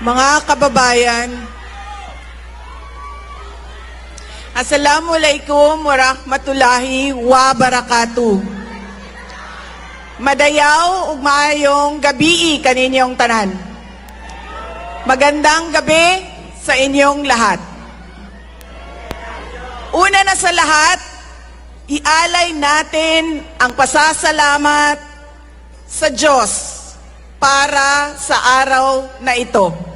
Mga kababayan, Assalamualaikum warahmatullahi wabarakatuh. Madayaw ug maayong gabi kaninyong tanan. Magandang gabi sa inyong lahat. Una na sa lahat, ialay natin ang pasasalamat sa Diyos para sa araw na ito.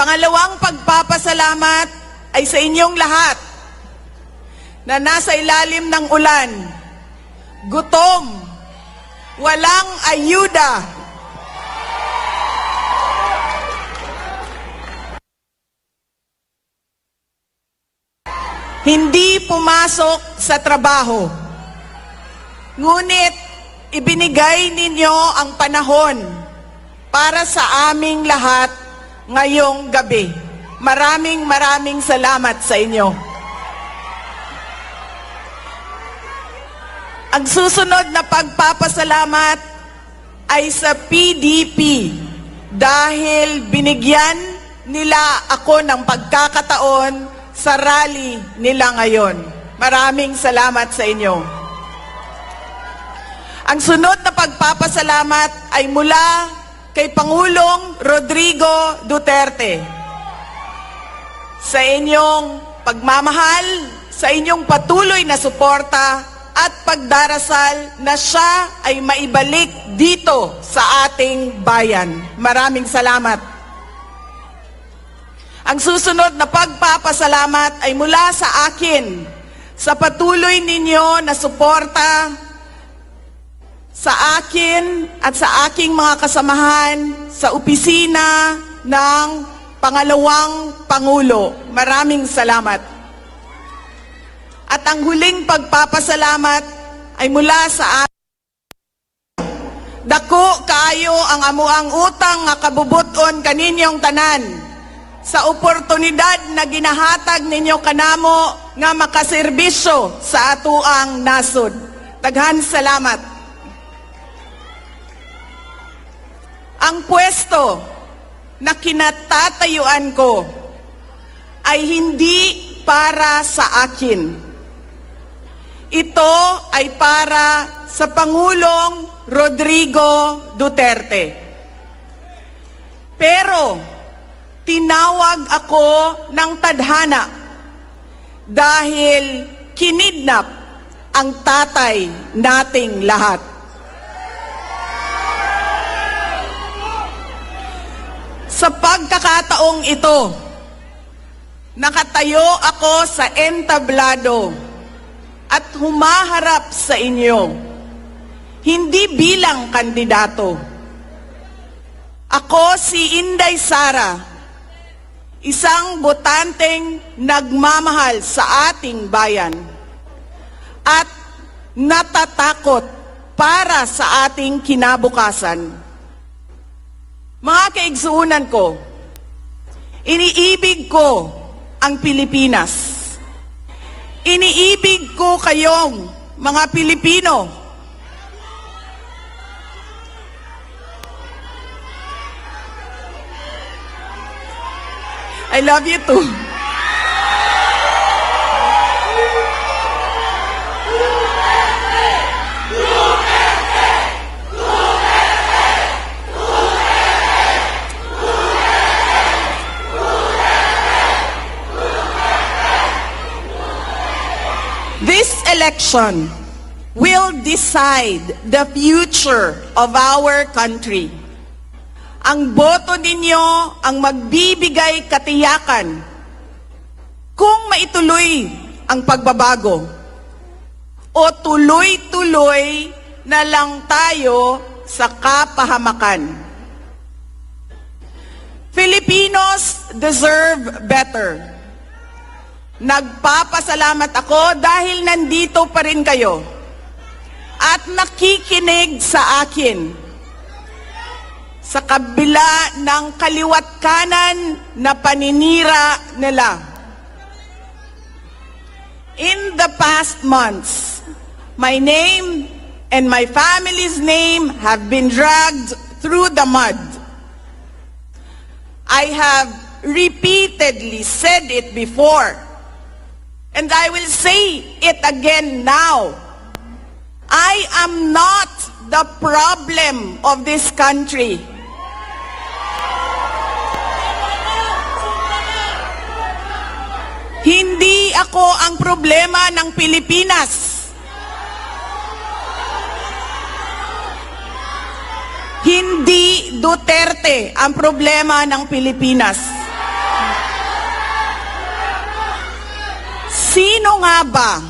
Pangalawang pagpapasalamat ay sa inyong lahat na nasa ilalim ng ulan, gutom, walang ayuda, hindi pumasok sa trabaho. Ngunit ibinigay ninyo ang panahon para sa aming lahat ngayong gabi. Maraming maraming salamat sa inyo. Ang susunod na pagpapasalamat ay sa PDP dahil binigyan nila ako ng pagkakataon sa rally nila ngayon. Maraming salamat sa inyo. Ang sunod na pagpapasalamat ay mula kay Pangulong Rodrigo Duterte. Sa inyong pagmamahal, sa inyong patuloy na suporta at pagdarasal na siya ay maibalik dito sa ating bayan. Maraming salamat. Ang susunod na pagpapasalamat ay mula sa akin sa patuloy ninyo na suporta sa akin at sa aking mga kasamahan sa opisina ng pangalawang Pangulo. Maraming salamat. At ang huling pagpapasalamat ay mula sa akin. Dako kaayo ang amuang utang nga kabubuton kaninyong tanan sa oportunidad na ginahatag ninyo kanamo nga makaserbisyo sa atuang nasod. Daghan salamat. Ang pwesto na kinatatayuan ko ay hindi para sa akin. Ito ay para sa Pangulong Rodrigo Duterte. Pero tinawag ako ng tadhana dahil kinidnap ang tatay nating lahat. Sa pagkakataong ito, nakatayo ako sa entablado at humaharap sa inyo, hindi bilang kandidato. Ako si Inday Sara, isang botanteng nagmamahal sa ating bayan at natatakot para sa ating kinabukasan. Mga kaigsuunan ko, iniibig ko ang Pilipinas. Iniibig ko kayong mga Pilipino. I love you too. This election will decide the future of our country. Ang boto ninyo ang magbibigay katiyakan kung maituloy ang pagbabago o tuloy-tuloy na lang tayo sa kapahamakan. Filipinos deserve better. Nagpapasalamat ako dahil nandito pa rin kayo at nakikinig sa akin sa kabila ng kaliwat kanan na paninira nila. In the past months, my name and my family's name have been dragged through the mud. I have repeatedly said it before, and I will say it again now. I am not the problem of this country. Hindi ako ang problema ng Pilipinas. Hindi Duterte ang problema ng Pilipinas. Sino nga ba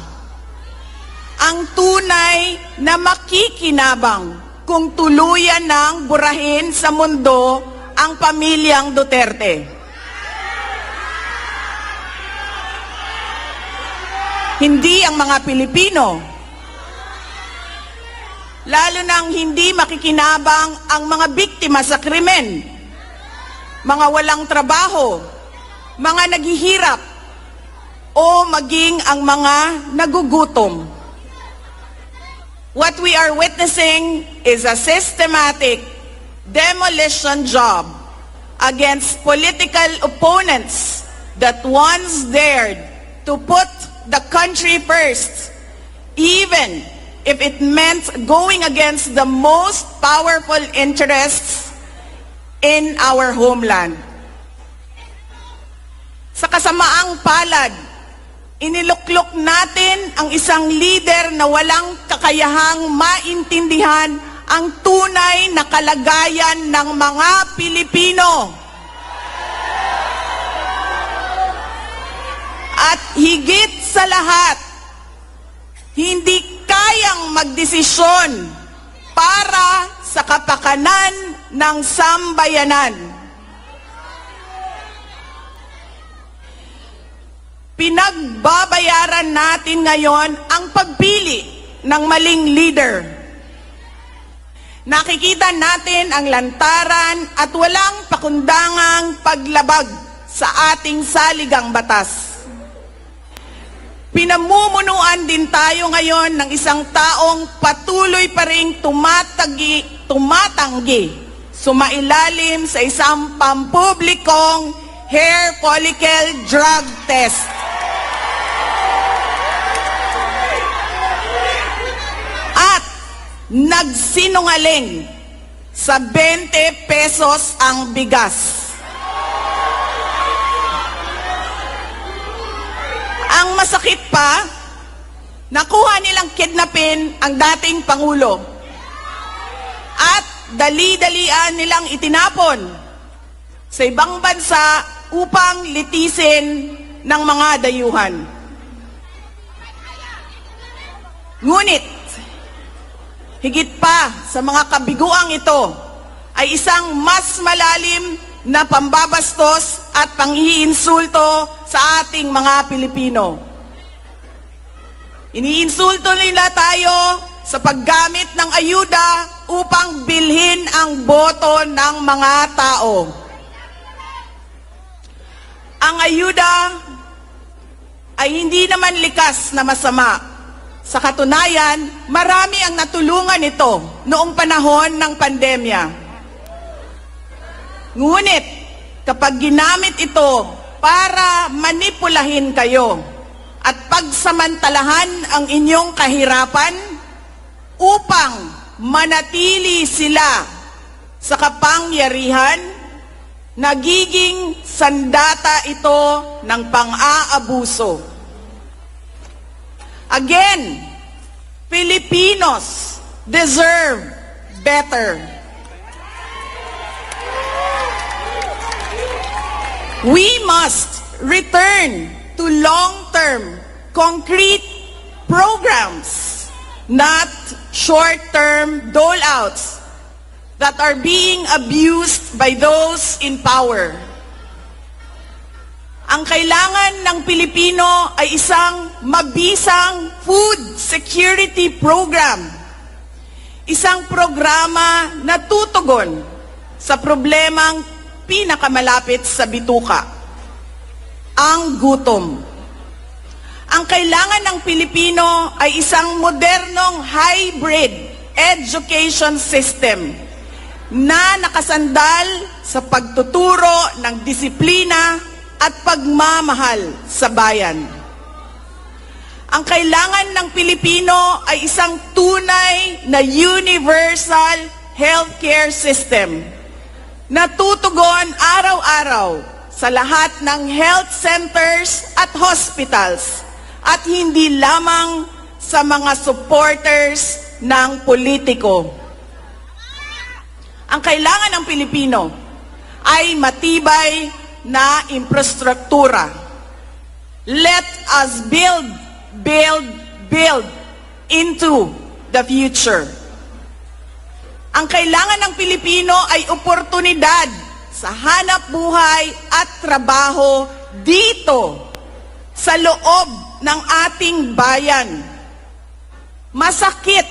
ang tunay na makikinabang kung tuluyan ng burahin sa mundo ang pamilyang Duterte? Hindi ang mga Pilipino. Lalo nang hindi makikinabang ang mga biktima sa krimen, mga walang trabaho, mga naghihirap, o maging ang mga nagugutom. What we are witnessing is a systematic demolition job against political opponents that once dared to put the country first, even if it meant going against the most powerful interests in our homeland. Sa kasamaang palad, iniluklok natin ang isang leader na walang kakayahang maintindihan ang tunay na kalagayan ng mga Pilipino. At higit sa lahat, hindi kayang magdesisyon para sa kapakanan ng sambayanan. Pinagbabayaran natin ngayon ang pagpili ng maling leader. Nakikita natin ang lantaran at walang pakundangang paglabag sa ating saligang batas. Pinamumunuan din tayo ngayon ng isang taong patuloy pa rin tumatagi, tumatanggi, sumailalim sa isang pampublikong hair follicle drug test. Nagsinungaling sa 20 pesos ang bigas. Ang masakit pa, nakuha nilang kidnapin ang dating Pangulo. At dali-dalian nilang itinapon sa ibang bansa upang litisin ng mga dayuhan. Ngunit, higit pa sa mga kabiguang ito, ay isang mas malalim na pambabastos at panghiinsulto sa ating mga Pilipino. Iniinsulto nila tayo sa paggamit ng ayuda upang bilhin ang boto ng mga tao. Ang ayuda ay hindi naman likas na masama. Sa katunayan, marami ang natulungan ito noong panahon ng pandemya. Ngunit, kapag ginamit ito para manipulahin kayo at pagsamantalahan ang inyong kahirapan upang manatili sila sa kapangyarihan, nagiging sandata ito ng pang-aabuso. Again, Filipinos deserve better. We must return to long-term, concrete programs, not short-term dole-outs that are being abused by those in power. Ang kailangan ng Pilipino ay isang mabisang food security program. Isang programa na tutugon sa problemang pinakamalapit sa bituka, ang gutom. Ang kailangan ng Pilipino ay isang modernong hybrid education system na nakasandal sa pagtuturo ng disiplina at pagmamahal sa bayan. Ang kailangan ng Pilipino ay isang tunay na universal healthcare system na tutugon araw-araw sa lahat ng health centers at hospitals at hindi lamang sa mga supporters ng politiko. Ang kailangan ng Pilipino ay matibay na infrastruktura. Let us build, build, build into the future. Ang kailangan ng Pilipino ay oportunidad sa hanap buhay at trabaho dito sa loob ng ating bayan. Masakit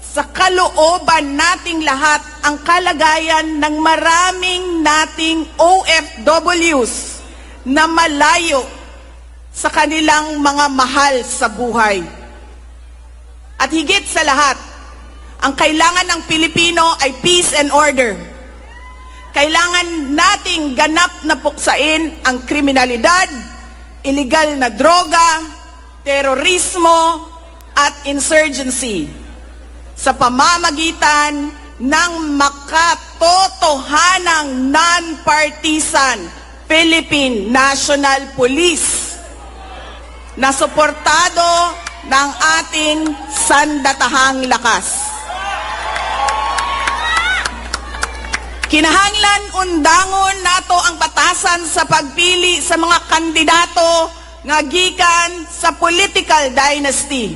sa kalooban nating lahat ang kalagayan ng maraming nating OFWs na malayo sa kanilang mga mahal sa buhay. At higit sa lahat, ang kailangan ng Pilipino ay peace and order. Kailangan nating ganap na puksain ang kriminalidad, illegal na droga, terorismo, at insurgency sa pamamagitan ng makatotohanang non-partisan Philippine National Police na suportado ng ating sandatahang lakas. Kinahanglan undangon nato ang batasan sa pagpili sa mga kandidato nga gikan sa political dynasty.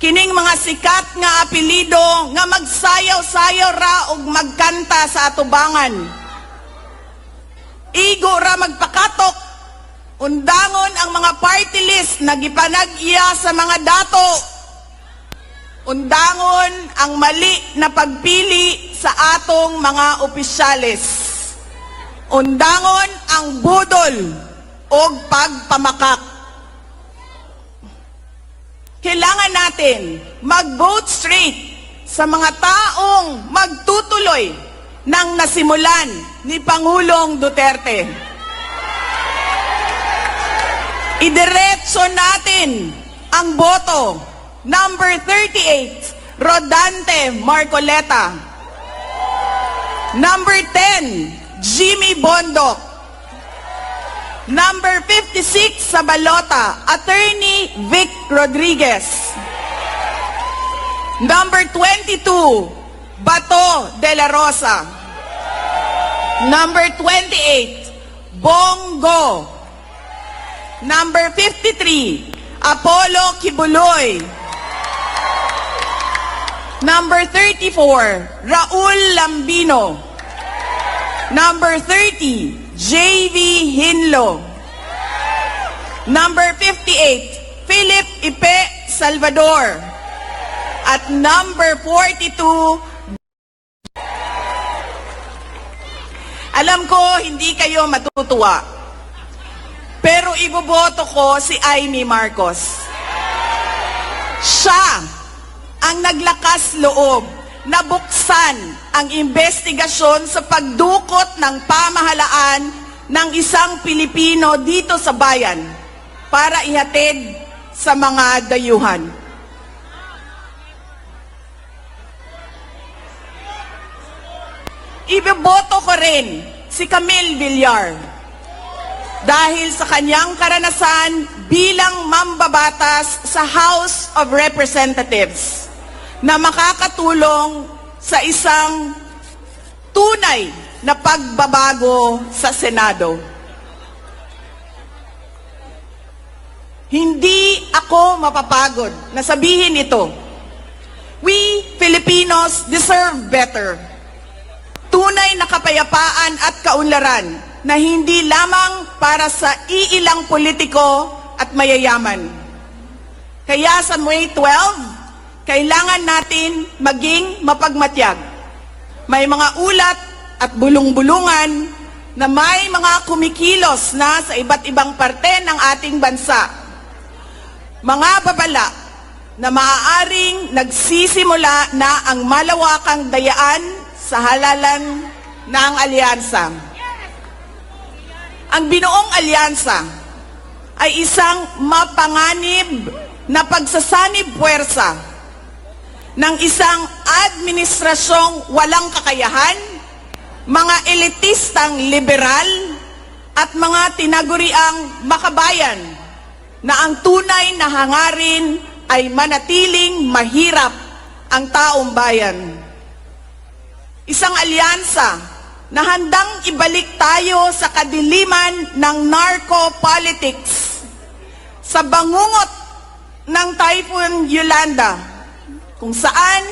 Kining mga sikat nga apelido nga magsayaw-sayaw ra og magkanta sa atubangan. Igo ra magpakatok undangon ang mga party list na gipanag-iya sa mga dato undangon ang mali na pagpili sa atong mga opisyales. Undangon ang budol o pagpamakak. Kailangan natin mag-vote straight sa mga taong magtutuloy ng nasimulan ni Pangulong Duterte. Idiretso natin ang boto Number 38, Rodante Marcoleta. Number 10, Jimmy Bondok. Number 56 sa balota, Attorney Vic Rodriguez. Number 22, Bato de la Rosa. Number 28, Bongo. Number 53, Apollo Kibuloy. Number 34, Raul Lambino. Number 30, J.V. Hinlo. Number 58, Philip Ipe Salvador. At number 42, alam ko hindi kayo matutuwa. Pero iboboto ko si Amy Marcos. Siya ang naglakas loob na buksan ang investigasyon sa pagdukot ng pamahalaan ng isang Pilipino dito sa bayan para ihatid sa mga dayuhan. Iboboto ko rin si Camille Villar dahil sa kanyang karanasan bilang mambabatas sa House of Representatives na makakatulong sa isang tunay na pagbabago sa Senado. Hindi ako mapapagod na sabihin ito. We Filipinos deserve better. Tunay na kapayapaan at kaunlaran na hindi lamang para sa iilang politiko at mayayaman. Kaya sa May 12, kailangan natin maging mapagmatyag. May mga ulat at bulong-bulungan na may mga kumikilos na sa iba't ibang parte ng ating bansa. Mga babala na maaaring nagsisimula na ang malawakang dayaan sa halalan ng alyansa. Ang binuong alyansa ay isang mapanganib na pagsasanib puwersa ng isang administrasyong walang kakayahan, mga elitistang liberal, at mga tinaguriang makabayan na ang tunay na hangarin ay manatiling mahirap ang taong bayan. Isang alyansa na handang ibalik tayo sa kadiliman ng narco-politics sa bangungot ng Typhoon Yolanda kung saan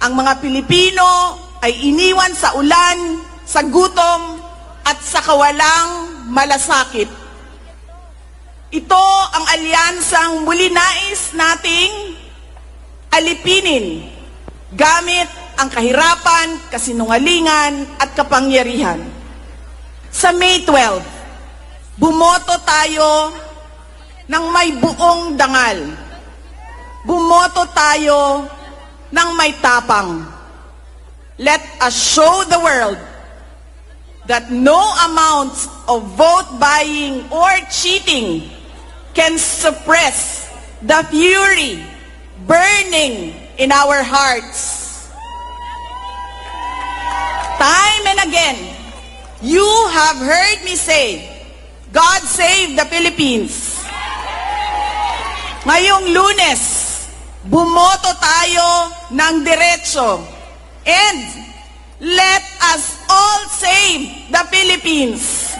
ang mga Pilipino ay iniwan sa ulan, sa gutom at sa kawalang malasakit. Ito ang alyansang muli nais nating alipinin gamit ang kahirapan, kasinungalingan at kapangyarihan. Sa May 12, bumoto tayo ng may buong dangal. Bumoto tayo ng may tapang. Let us show the world that no amounts of vote buying or cheating can suppress the fury burning in our hearts. Time and again, you have heard me say, God save the Philippines. Ngayong lunes, bumoto tayo ng diretso. And let us all save the Philippines.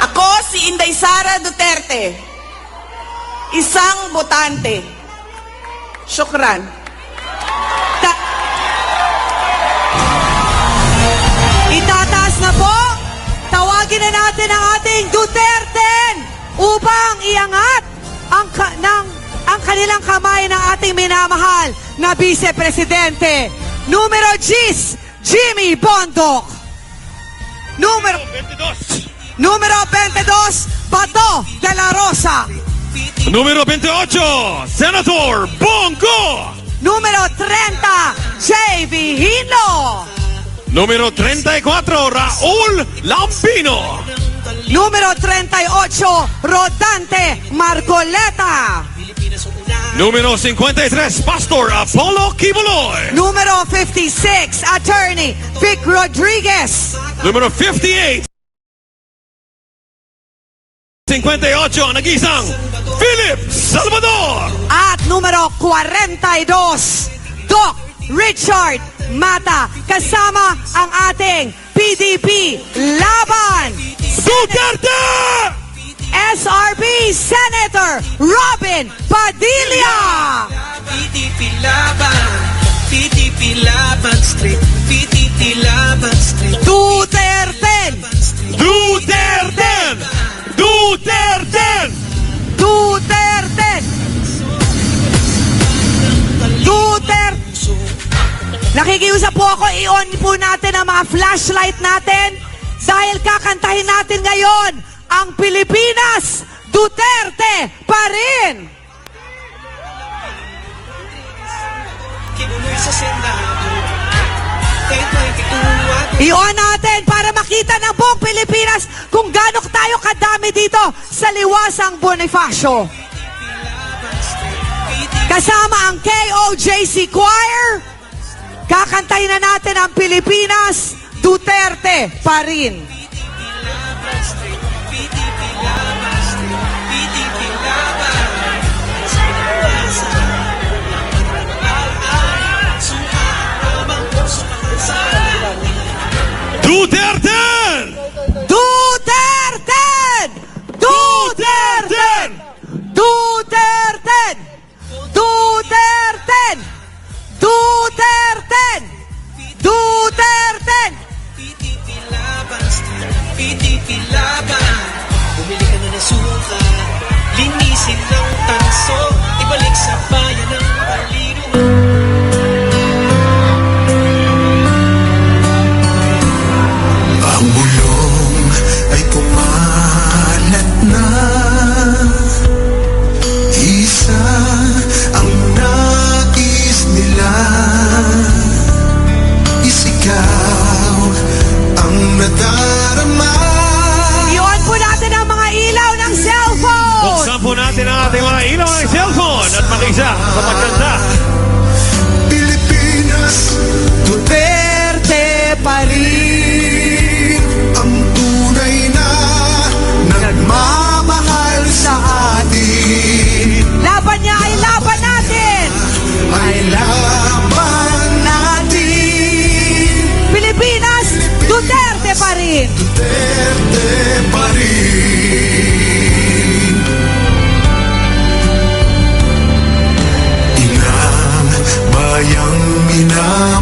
Ako si Inday Sara Duterte, isang botante. Shukran. Natin ang ating Duterte upang iangat ang, ka- ng, ang kanilang kamay ng ating minamahal na Vice Presidente. Numero 10, Jimmy Bondoc. Numero, 22. numero 22, Bato de la Rosa. Número 28, Senator Bongo. Numero 30, J.V. Hino. Número 34, Raúl Lampino. Número 38, Rodante Marcoleta. Número 53, Pastor Apollo Kibuloy. Número 56, Attorney Vic Rodriguez. Número 58, 58, ang nag-isang Philip Salvador. At numero 42, Doc Richard Mata. Kasama ang ating PDP Laban. Duterte! SRB Senator Robin Padilla. PDP Laban, PDP Laban Street, PDP Laban Street, Duterte. Duterte! Duterte! Duterte. Nakikiusap po ako, i-on po natin ang mga flashlight natin dahil kakantahin natin ngayon ang Pilipinas, Duterte pa rin! kinuloy sa Senado. Kay 22 at I-on natin para makita ng buong Pilipinas kung gaano tayo kadami dito sa liwasang Bonifacio. Kasama ang KOJC Choir, kakantahin na natin ang Pilipinas, Duterte pa rin. Duterte! Duterte! PDP laban, PDP laban. Bumili ka na ng suka, linisin ng tanso, ibalik sa pan. Sa now